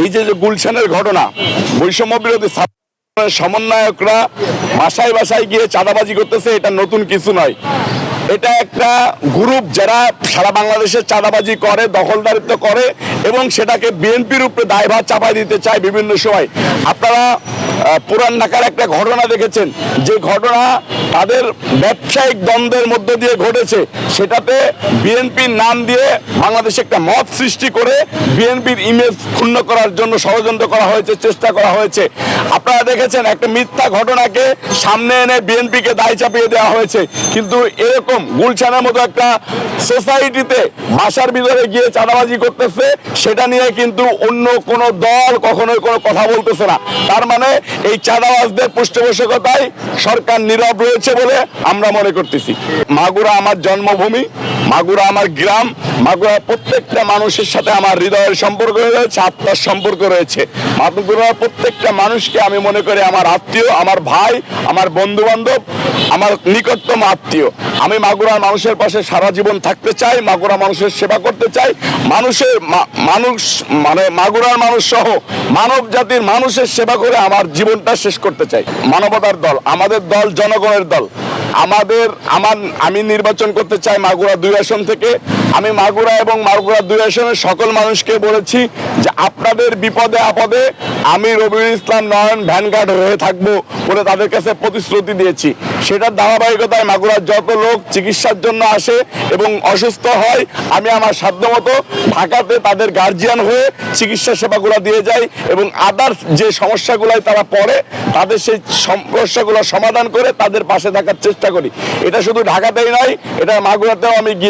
এই যে গুলশানের ঘটনা, বৈষম্য বিরোধী সমন্বয়করা বাসায় বাসায় গিয়ে চাঁদাবাজি করতেছে, এটা নতুন কিছু নয়। এটা একটা গ্রুপ যারা সারা বাংলাদেশে চাঁদাবাজি করে, দখলদারিত্ব করে এবং সেটাকে বিএনপির উপরে দায়ভার চাপাই দিতে চায় বিভিন্ন সময়। আপনারা পুরান ঢাকার একটা ঘটনা দেখেছেন, যে ঘটনা তাদের ব্যবসায়িক দ্বন্দ্বের মধ্য দিয়ে ঘটেছে। সেটাতে বিএনপির নাম দিয়ে বাংলাদেশে একটা মত সৃষ্টি করে বিএনপির ইমেজ ক্ষুণ্ণ করার জন্য ষড়যন্ত্র করা হয়েছে, চেষ্টা করা হয়েছে। আপনারা দেখেছেন একটা মিথ্যা ঘটনাকে সামনে এনে বিএনপিকে দায় চাপিয়ে দেওয়া হয়েছে। কিন্তু এরকম গুলশানের মতো একটা সোসাইটিতে ভাষার ভিতরে গিয়ে চাঁদাবাজি করতেছে, সেটা নিয়ে কিন্তু অন্য কোনো দল কখনোই কোনো কথা বলতেছে না। তার মানে এই চাঁদাবাজদের পৃষ্ঠপোষকতায় সরকার নীরব রয়েছে। বলে আমরা মনে করতেছি। মাগুরা আমার জন্মভূমি মাগুরা আমার গ্রাম, মাগুরা প্রত্যেকটা মানুষের সাথে আমার হৃদয়ের সম্পর্ক রয়েছে, আত্মার সম্পর্ক রয়েছে। মাগুরার প্রত্যেকটা মানুষকে আমি মনে করি আমার আত্মীয়, আমার ভাই, আমার বন্ধু বান্ধব আমার নিকটতম আত্মীয়। আমি মাগুরার মানুষের পাশে সারা জীবন থাকতে চাই, মাগুরা মানুষের সেবা করতে চাই। মানুষের মানুষ মানে মাগুরার মানুষ সহ মানব জাতির মানুষের সেবা করে আমার জীবনটা শেষ করতে চাই। মানবতার দল, আমাদের দল জনগণের দল। আমাদের, আমার, আমি নির্বাচন করতে চাই মাগুরা দুই আসন থেকে আমি মাগুরা এবং মাগুরা দুই আসনের সকল মানুষকে বলেছি যে আপনাদের বিপদে আপদে আমি রবিউল ইসলাম নয়ন ভ্যানগার্ড হয়ে থাকব বলে তাদের কাছে প্রতিশ্রুতি দিয়েছি। সেটার ধারাবাহিকতায় মাগুরার যত লোক চিকিৎসার জন্য আসে এবং অসুস্থ হয়, আমি আমার সাধ্যমতো ঢাকাতে তাদের গার্জিয়ান হয়ে চিকিৎসা সেবাগুলো দিয়ে যাই এবং আদার্স যে সমস্যাগুলোয় তারা পড়ে, তাদের সেই সমস্যাগুলো সমাধান করে তাদের পাশে থাকার চেষ্টা করি। এটা শুধু ঢাকাতেই নয়, এটা মাগুরাতেও আমি গিয়ে